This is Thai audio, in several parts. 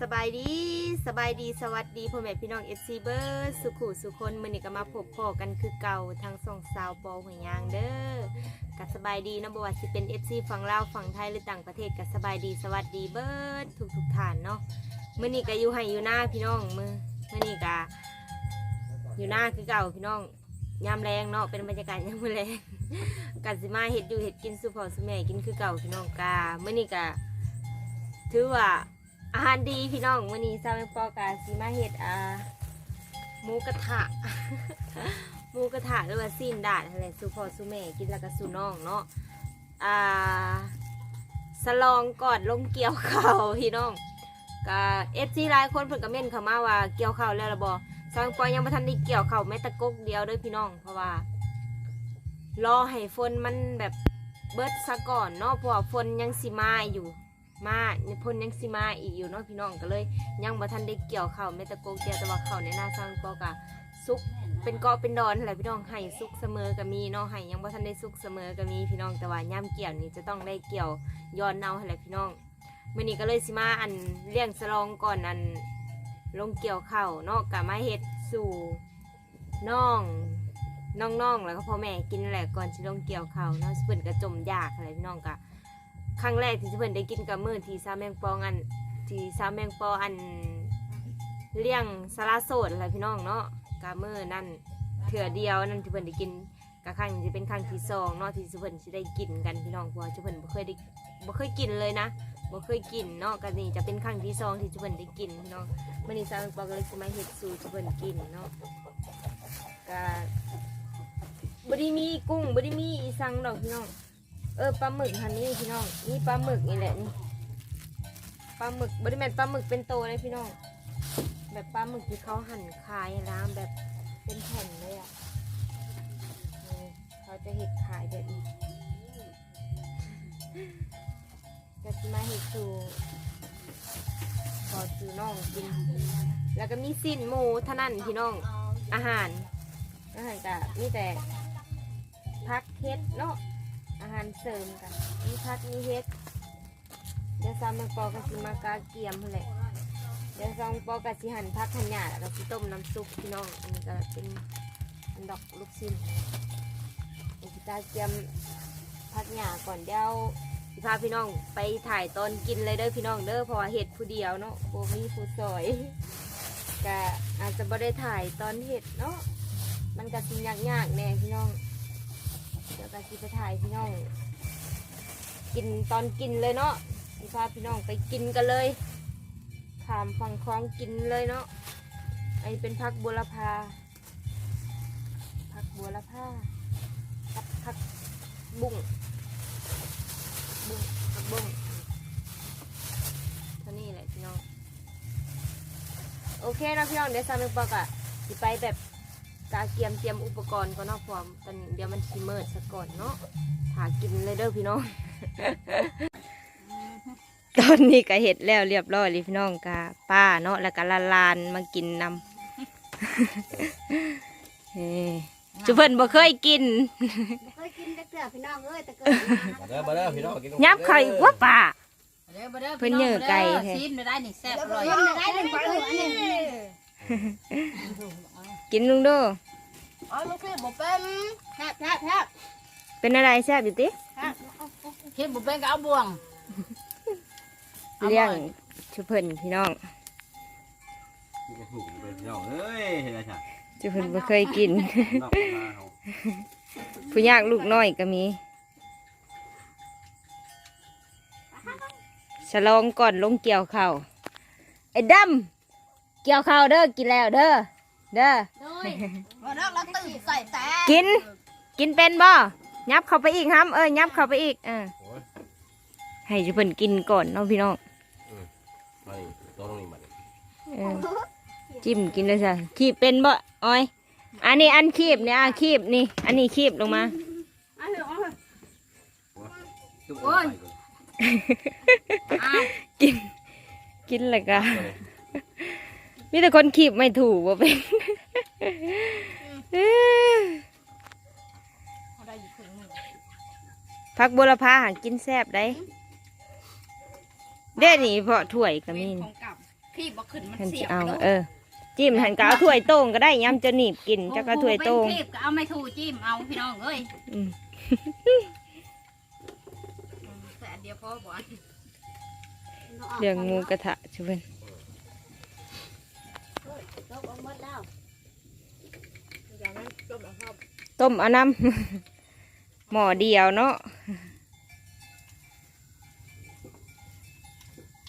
สบายดีสบายดีสวัสดีพ่อแม่พี่น้องเอฟซีเบอร์สุขุสุคนมือนี้ก็มาพบพอกันคือเก่าทางสองสาวปอหัวยางเด้อก็สบายดีนะบว่าสิเป็น FC ฝั่งลาวฝั่งไทยหรือต่างประเทศก็สบายดีสวัสดีเบิร์ดทุกทุกๆท่านเนาะมือนี้ก็อยู่ให้อยู่หน้าพี่น้องมือมือนี้ก็อยู่หน้าคือเก่าพี่น้องยามแรงเนาะเป็นบรรยากาศยามแรงกันสิมาเฮ็ดอยู่เฮ็ดกินสู่พ่อสู่แม่กินคือเก่าพี่น้องกามื้อนี้ก็ถือว่า อาหารดีพี่น้องวันนี้ซาเมปอกาซิมาเฮ็ดอ่าหมูกระทะหมูกระทะหรือว่าซีนดาดอะไรสูพอสูแม่กินแล้วก็สูน้องเนาะอ่าสลองก่อนลงเกี่ยวข้าวพี่น้องก็เอฟซีหลายคนเพิ่นก็เม่นเข้ามาว่าเกี่ยวข้าวแล้วละบ่ซาเมปอยังบ่ทันได้เกี่ยวข้าวแม้แต่กกเดียวด้อพี่น้อง เพราะว่ารอให้ฝนมันแบบเบิดซะก่อนเนาะเพราะฝนยังสิมาอยู่ มาเนี่ยพ่นยังสิมาอีกอยู่เนาะพี่น้องก็เลย ยังบ่ทันได้เกี่ยวข้าวแม้แต่โกเดียวแต่ว่าข้าวในนาซางปอกะสุกเป็นเกาะเป็นดอนแหละพี่น้องให้สุกเสมอก็มีเนาะให้ยังบ่ทันได้สุกเสมอก็มีพี่น้องแต่ว่าย่ามเกี่ยวนี่จะต้องได้เกี่ยวย้อนเนาแหละพี่น้องมื้อนี้ก็เลยสิมาอันเลี้ยงสลองก่อนอันลงเกี่ยวข้าวเนาะก็มาเฮ็ดสู่น้องน้องๆแล้วก็พ่อแม่กินแหละก่อนสิลงเกี่ยวข้าวเนาะเพิ่นก็จมยากอะไรพี่น้องก็ ครั้งแรกที่เพิ่นได้กินกับมือที่ซาแมงปองอันที่ซาแมงปออันเลี้ยงสาราโสดอะไรพี่น้องเนาะกับมือนั่นเถื่อเดียวนั่นที่เพิ่นได้กินกับครั้งจะเป็นครั้งที่สองเนาะที่เพิ่นสิได้กินกันพี่น้องเพราะว่าเพิ่นบ่เคยได้บ่เคยกินเลยนะบ่เคยกินเนาะกันนี่จะเป็นครั้งที่สองที่เพิ่นได้กินพี่น้องมื้อนี้ซาแมงปอก็เลยสิมาเฮ็ดสู่เพิ่นกินเนาะก็บ่ได้มีกุ้งบ่ได้มีอีสังดอกพี่น้อง เออปลาหมึกฮันนี่พี่น้องนี่ปลาหมึกนี่แหละนี่ปลาหมึกบริเวณปลาหมึกเป็นโตเลยพี่น้อง แบบปลาหมึกที่เขาหั่นขายร้านแบบเป็นแผ่นเลยอะเขาจะเห็ดขายแบบนี้จะมาเห็ดสูขอซื้อน้องกิน แล้วก็มีสิ้นหมูเท่านั้นพี่น้อง อาหารอาหารก็มีแต่พักเฮ็ดเนาะ อาหารเสริมกันมีพัดมีเฮ็ด เดี๋ยวซามงปอกะสิมากาเกียมแหละเดี๋ยวซามังปอกะสิหั่นพักหั่นหยาแล้วก็สิต้มน้ำซุปพี่น้องอันนี้ก็เป็นอันดอกลูกชิ้นอันนี้กาเกียมพักหยาก่อนเดี๋ยวสิพาพี่น้องไปถ่ายตอนกินเลยเด้อพี่น้องเด้อเพราะว่าเห็ดผู้เดียวเนาะโบมีผู้ซอยก็อาจจะบ่ได้ถ่ายตอนเห็ดเนาะมันก็สิยากๆแน่พี่น้อง ก็สิไปถ่ายพี่น้อง กินตอนกินเลยเนาะสิพาพี่น้องไปกินกันเลยขามฟังคลองกินเลยเนาะอันนี้เป็นพักบัวลพาพักบัวลพากับพักบุ้งบุ้งพักบุ้งท่านี้แหละพี่น้อง โอเคนะพี่น้องเดี๋ยวซาเมงปอกอะสิไปแบบ กาเกียมเตรียมอุปกรณ์ก็นอกพร้อมตอนนี้เดี๋ยวมันชิเมิดซะก่อนเนาะหากินเลยเด้อพี่น้อง ตอนนี้ก็เห็ดแล้วเรียบร้อยเลยพี่น้องกาป้าเนาะแล้วก็ลาลานมากินนำ เฮ้จุเพิ่นบ่เคยกินเคยกินแต่เกลือพี่น้องเอ้ยแต่เกลือมาเด้อมาเด้อพี่น้องกินยับไข่ว่าป่าเด้อบ่ด้เพิ่นเหยื่อไก่แท้ชิมได้นี่แซ่บแล้วอก็ร่อยยังได้หนึ่งไปเลยอันนี้ กินลุงเดูอ๋อมันคือบ่เป็นแทบแทบแทบเป็นอะไรแซ่บอยู่ติแทบคิดบ่เป็นก็เอาบ่วงเลี้ยงจุเพิ่นพี่น้องกินกระถูกไปพี่น้องเอ้ยเห็นไหมจ๊ะจุเพิ่นบ่เคยกิน นอกมาเขาผู้ยากลูกน้อยก็มีฉลองก่อนลงเกี่ยวข้าวไอ้ดำเกี่ยวข้าวเด้อกินแล้วเด้อเด้อ ด้วยบ่ดอกเราตื่นใส่แต่กิน กินเป็นบ่ยับเข้าไปอีกครับเออยับเข้าไปอีกเออโอ้ยให้จุเพิ่นกินก่อนเนาะพี่น้องมานี่ตัวตรงนี้มาดิเออจิ้มกินเลยจ้ะคีบเป็นบ่อ้อย อันนี้อันคีบเนี่ยอะคีบนี่ อันนี้คีบลงมาอันนี้อ๋อจุ๊บเอาไปก่อนอ้าวกิน กินเลยก็มีแต่คนคีบไม่ถูกว่าเป็น เอาได้อยู่ครึ่งหนึงพักบุรพาหากินแซบได้เด้นี่เพาะถ้วยก็มีเป็นนี่ของเกับขี้บ่ขึ้นมันหันเสีสิยบเอาโดนเออ จิ้มหันก็เอาถ้วยโต้งก็ได้ยำจะหนีบกินจักก็ถ้วยโต้งเป็นคลิปก็เอาไม่ถูจิ้มเอาพี่น้องเอ้ยอืมแต่อันเดียวพอบ่อันเรื่องหมูกระทะช่ วยตกเอาหมดแล้วต้มเอาน้ำ หม้อเดียวเนาะ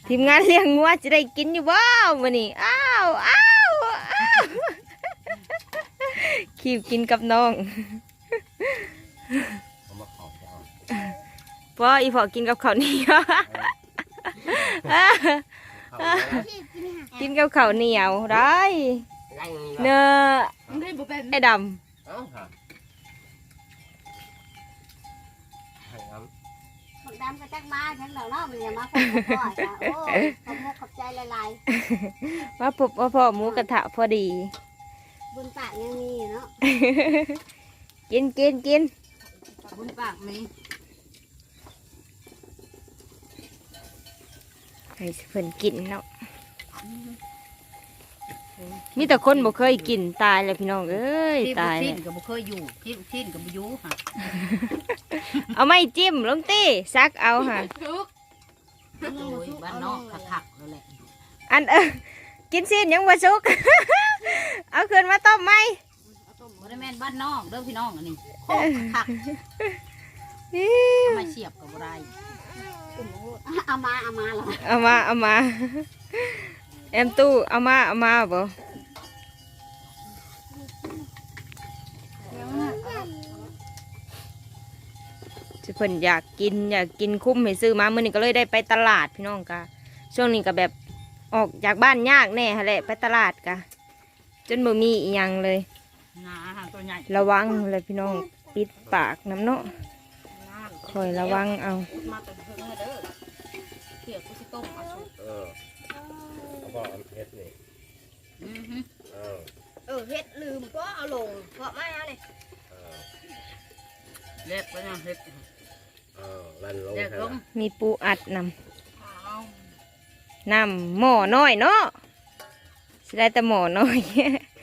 ทีมงานเลี้ยงงัวจะได้กินอยู่บ่มื้อนี้อ้าวอ้าวอ้าวคีบกินกับน้องเอามาขอบจะเอาพออีพอกินกับข้าวเหนียวเข้าไปแล้วที่กินหากินกับข้าวเหนียวได้ ยังเนื้อมันได้บ่เป็นไอ้ดเอ้าค่ะให้น้บักดำก็จักมาฉันเหล่าเนาะมันอย่ามาฟังก่อนจ้ะโอ้ยขอบคุณขอบใจหลายำว่าพบว่าพอหมูกระทะพอดี ๆบุญปากยังมีอยู่เนาะกินกินกินบุญปากมีให้เพิ่นกินเนาะ มีแต่คนบ่เคยกินตายแล้วพี่น้องเอ้ยที่บุตายชิ้แล้นวก็บ่เคยอยู่ที่บุชิ้นก็บ่อยู่ค่ะเอาไม่จิ้มลงตีซักเอาค่ะ โอ้ยบ้านนอกคักๆแล้วแหละอันเออกินซีนยังบ่สุก เอาคืนมาต้มไหมบ่ได้แม่นบ้านนอกเด้อพี่น้องอันนี้โคตรคักอิ๊เอาวมาเสียบก็บ่ได้เอามาเอามาเหรอเอามาเอามา แอมตู้เอามาเอามาบ่สิเพิ่นอยากกินอยากกินคุ้มให้ซื้อมาเมื้อนี้ก็เลยได้ไปตลาดพี่น้องกะช่วงนี้ก็แบบออกจากบ้านยากแน่ฮะแหละไปตลาดกะจนบ่มีอีหยังเลยระวังเลยพี่น้องปิดปากน้ำเนาะคอยระวังเอา เพิ่งเลยเด้อเกี่ยวกูสิต้มเอาสุกำเออเขาบอกอันเพชรนี่อือฮึเออเออเฮ็ดลืมก็เอาลงเพราะไม่เอาเลยเออเล็บไปนะเล็บเออลั่นลงเล็บให้ลละงมีปูอัดนเอาำน้ำหม้อน้อยเนาะสิได้แต่หม้อน้อย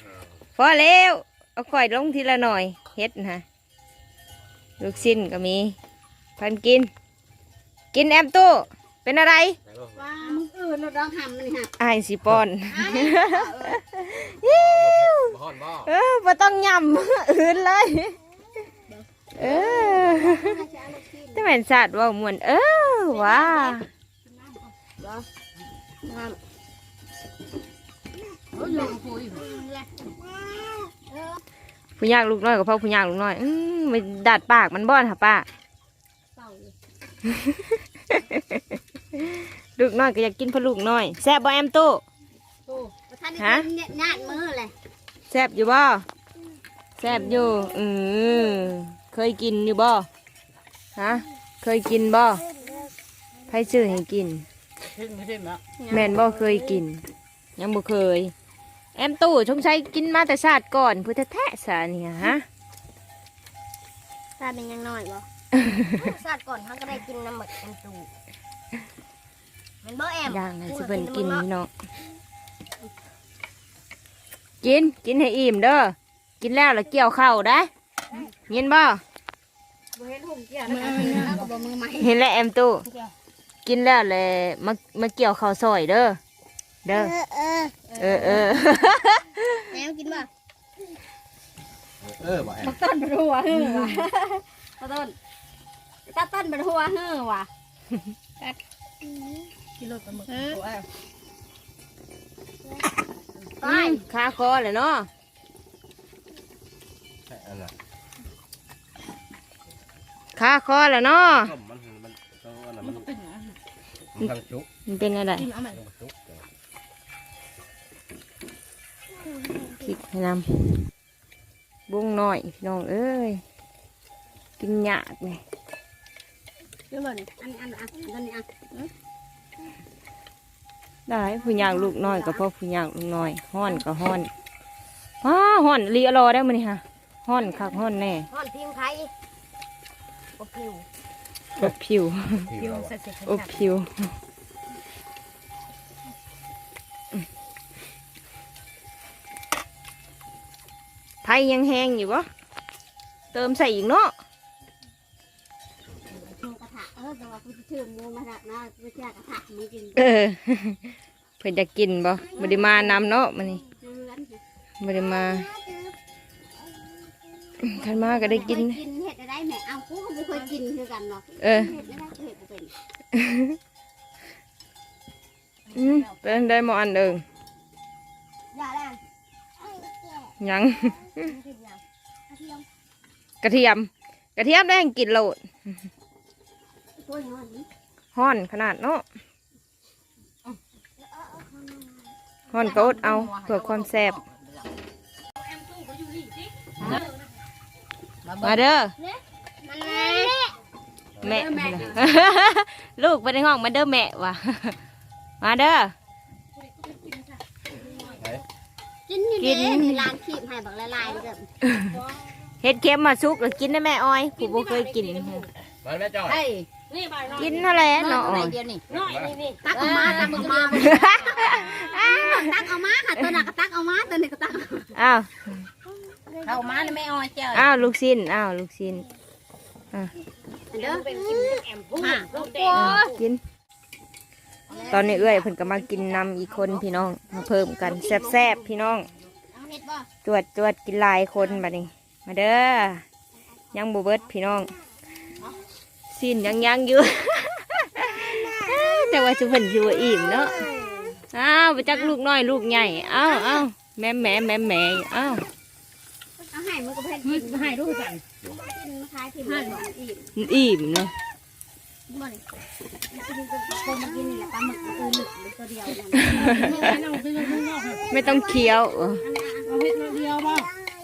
เออพอแล้วเอาข่อยลงทีละหน่อยเฮ็ดนะลูกชิ้นก็มีพันกิน กินแอมตู้เป็นอะไรแล้วก็ว่ามึงอื่ นเราต้องทำมันนี่ฮะอายสิปอนบ่ฮอนบ่เออบ่ต้องยำอื่นเลย เออให้จะเอาลูกชิ้นแต่แม่นสัตว์เว่ามวนเออว้าเฮ้ยลงคุยผู้ยากลูกน้อยกับพ่อผู้ยากลูกน้อยอืมมันดัดปากมันบ้อนค่ะป้าเป่าเลยลูกน้อยก็อยากกินพะลูกน้อยแซ่บบ่แอมตู้โอ้ประธานฮะนี่เนี่ยญาติมือเลยแซ่บอยู่บ่แซ่บอยู่อือเคยกินอยู่บ่ฮะเคยกินบ่ใครซื้อให้กินขึ้นไม่ขึ้นแล้วแม่นบ่เคยกิน ยังบ่เคย แอมตู้ชงชัยกินมาแต่ชาติก่อนพุทธแท้ๆสาเนี่ยฮะซาเป็นยังน้อยบ่ซาดก่อนเขาก็ได้กินน้ำหมึกกันตู มันบ่แอมย่างให้สิเพิ่นกินพี่น้องกินกินให้อิ่มเด้อกินแล้วแล้วเกี่ยวข้าวได้เห็นบ่บ่เห็นหุ่มเกี่ยวนะคะแล้วก็บ่มือใหม่เห็นแล้วแอมตู้กินแล้วเลยมามาเกี่ยวข้าวซอยเด้อเด้อเออเออเออแอมกินบ่เออบ่แอมต้นบะหัวเฮ้อว่ะต้นตาต้นบะหัวเฮ้อว่ะ กิโลปลาหมึกเออตัวแอลไปอืมขาคอเลยเนาะใช่อันน่ะขาคอแล้วเนาะต้มมันมันต้องอันนั้นมันเป็นไงมันทั้งจุกมันเป็นอะไรกินเอาไหมทั้งจุกเออพริกให้นำบุ้งน้อยพี่น้องเอ้ยกินหยาดไงเดี๋ยวบ่นี่อันอันอันอันนี้อะ ได้ผู้ย่างลูกน้อยกับพ่อผู้ย่างลูกน้อยห้อนกับห้อนว้าห้อนเลียรอได้มั้ยฮะห้อนคักห้อนแน่ห้อนพิมพ์ไผ่อบผิวอบผิวอบผิวไผ่ยังแห้งอยู่ปะเติมใส่อีกเนาะ แต่ว่ากูจะชื่อมูมาละนะกูจะกระทะมึงกินเออเพิ่นจะกินบ่บ่ได้มานำเนาะมื้อนี้เลือนบ่ได้มาคันมาก็ได้กินกินเห็ดได้แม่เอากูไม่เคยกินคือกันเนาะเออเห็ดได้เห็ดเป็นอืมเป็นได้หมออันเดิงยังกระเทียมกระเทียมได้ให้กินโลด ตัวนี้มันฮ้อนขนาดเนาะฮ้อนก็อดเอาเพื่อความแซ่บมาเด้อมันแม่แม่ลูกไปในห้องมาเด้อแม่ว่ะมาเด้อกินอยู่กิเด้นมีร้านคีบให้บักละลายเด้อเฮ็ดเค็มมาสุกแล้วกินได้แม่อ้อยผู้บ่เคยกินมาแม่จอย เฮ้ยกินนั่นแหละน้อเนาะอ้อยเดียวนี่ตักเอามาตักเอามาตักเอามาค่ะตัวนั้นก็ตักเอามาตัวนี้ก็ตักเอาอ้าวเข้ามาแล้วไม่อ้อยเจ้าอ้าวลูกชิ้นอ้าวลูกชิ้นเด้อเป็นกินแอมพูมาลูกแดงกิน ตอนนี้เอื้อยเพิ่นก็มากินนำอีกคนพี่น้องมาเพิ่มกันแซ่บๆพี่น้องเอาเห็ดบ่จวดจวดกินหลายคนบัดนี้ มาเด้อยังบูเบิดพี่น้อง สิ้นยังยังอยู่ แต่ว่าชุเพิ่นอยู่อิ่มเนาะอ้าวไปจักลูกน้อยลูกใหญ่อ้าวอ้าวแม่แม่แม่แม่อ้าวเอาให้มันก็เพิ่นกินให้รู้สั่นกินมาขายที่บ้านบ่อีกอิ่มเนาะบ่นี่กินกับคนมากินนี่แหละปลาหมึกตัวหนึกหรือตัวเดียวนั่นไม่ต้องเคี้ยวเออเอาเฮ็ดเดียวบ่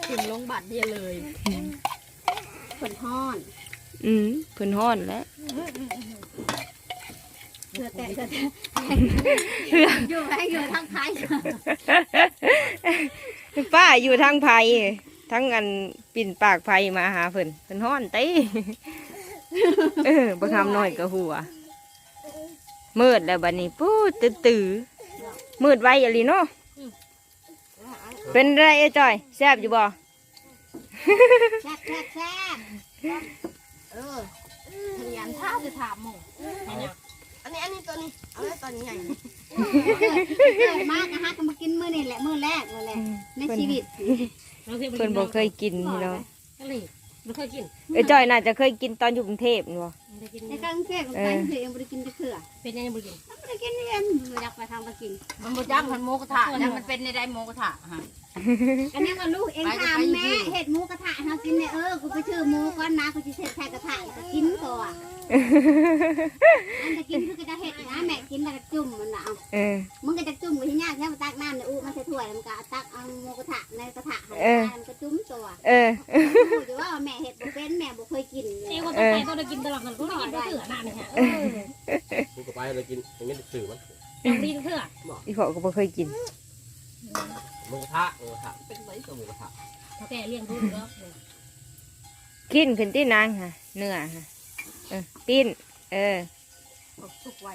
ถึงลงบัตรเดียวเลยผลฮ้อน อืมเพิ่นฮ้อนแล้วเสือแต่เสือแต่อยู่ให้อยู่ทั้งไทยป้าอยู่ทางไผ่ทั้งอันปิ่นปากไผ่มาหาเพิ่นเพิ่นฮ้อนเต้เออบ่ทำน้อยก็หัวมืดแล้วบัดนี้ปู้ตื้อตื้อมืดไวอะลีเนาะเป็นไรเอ้ยจอยแซ่บอยู่บ่แซ่บแซ่บแซ่บเออ พยายามท่าจะถามหมูอันนี้อันนี้ตัวนี้เอาเลยตัวนี้ใหญ่มากนะฮะก็มากินมื้อนี่แหละมื้อแรกเลยแหละในชีวิตเพิ่นบ่เคยกินพี่น้องไม่เคยกิน เอ้ยจอยน่าจะเคยกินตอนอยู่กรุงเทพนี่บ่ในกรุงเทพไปคือเองบ่ได้กินแต่เขือเป็นยังไงบุญบ่ได้กินเองอยากไปทางไปกินมันบ่จักมันหมูกระทะแล้วมันเป็นในใดหมูกระทะฮะอันนี้ว่าลูกเองถามแม่เห็ดหมูกระทะเฮากินเนี่ยเออกูไปชื่อหมูก่อนนะกูสิเฮ็ดแค่กระทะก็กินก่อนอันจะกินคือก็จะเฮ็ดนะแม่กินแล้วก็จุ่มมันน่ะเอาเออมึงก็จะจุ่มกูที่ยากแค่มาตักน้ำในอู้มันใส่ถ้วยมันก็เอาตักเอาหมูกระทะในกระทะให้เออมันก็จุ่มตัวเออกูจะว่าแม่เฮ็ดบ่เป็นแม่บ่เคยกินเลยนี่ก็ต้องไปก็ได้กินตลอดกันก็ได้กินเถื่อนั่นเนี่ยกูก็ไปเลยกินอย่างนี้สื่อมันต้องกินเถื่ออีพ่อก็บ่เคยกินหมูกระทะหมูกระทะเป็นไรตัวหมูกระทะเขาแก่เลี้ยงดูแล้วกินขึ้นที่นางค่ะเนื้อค่ะเออปิ้นเออสุกไว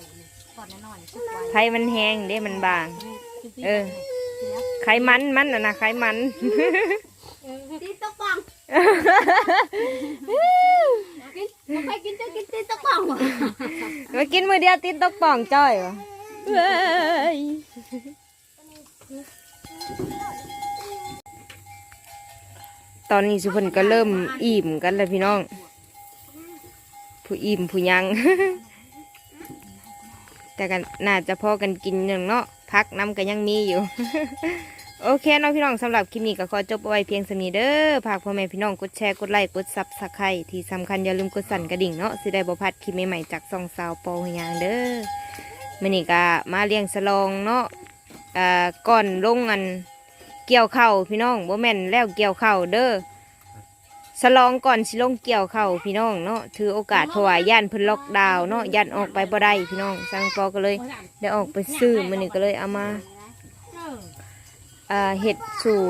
ตอนน้อยสุกไวไขมันแห้งเด้มันบาง เออไขมันมันน่ะนะไขมัน ตีตะปองกินบ่เคยกินจะกินตีนตะปองมากินมือเดียวติดตกป่องจ้อยวะเว้ยตอนนี้สุพรรณก็เริ่มอิ่มกันแล้วพี่น้อง ผู้อิ่มผู้ยัง แต่กันน่าจะพอกันกินอย่างเนาะพักน้ำก็ยังมีอยู่ โอเคเนาะพี่น้องสำหรับคลิปนี้ก็ขอจบไว้เพียงสำนี้เด้อฝากพ่อแม่พี่น้องกดแชร์กดไลค์กดซับสไครต์ที่สำคัญอย่าลืมกดสั่นกระดิ่งเนาะสิได้บ่พลาดคลิปใหม่ๆจากซองสาวโปอหยางเด้อมื้อนี้ก็มาเลี้ยงสลองเนาะอ่าก่อนลงอันเกี่ยวเข้าพี่น้องบ่แม่นแล้วเกี่ยวเข้าเด้อสลองก่อนสิลงเกี่ยวเข้าพี่น้องเนาะถือโอกาสเพราะว่าย่านเพิ่นล็อกดาวน์เนาะย่านออกไปบ่ได้พี่น้องสังปอก็เลย ได้ออกไปซื้อมื้อนี้ก็เลยเอามา เห็ดสู่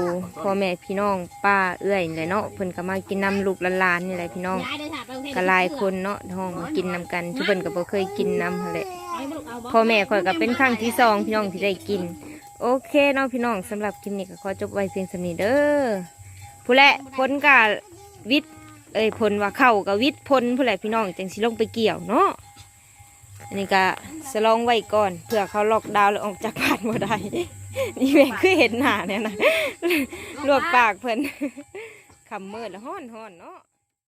พ่อแม่พี่น้องป้าเอื้อยเลยเนาะเพิ่นก็มากินน้ำลูกหลานๆนี่แหละพี่น้องกระลายคนเนาะท้องกินน้ำกันที่เพิ่นก็บ่เคยกินน้ำเลยพ่อแม่ข่อยก็เป็นครั้งที่สองพี่น้องที่ได้กิน โอเคเนาะพี่น้องสำหรับคลิปนี้ก็ขอจบไว้เพียงสำนีเด้อผู้และพ้นกับวิทย์เอ้ยพ้นว่าเข้ากับวิทย์พ้นผู้และพี่น้องจังสิลงไปเกี่ยวเนาะอันนี้ก็สลองไว้ก่อนเผื่อเขาล็อกดาวน์แล้วออกจากบ้านบ่ได้ นี่แม่คือเห็นหน้าเนี่ยนะลวกปากเพิ่นคำเมืดแล้วห้อนห้อนเนาะ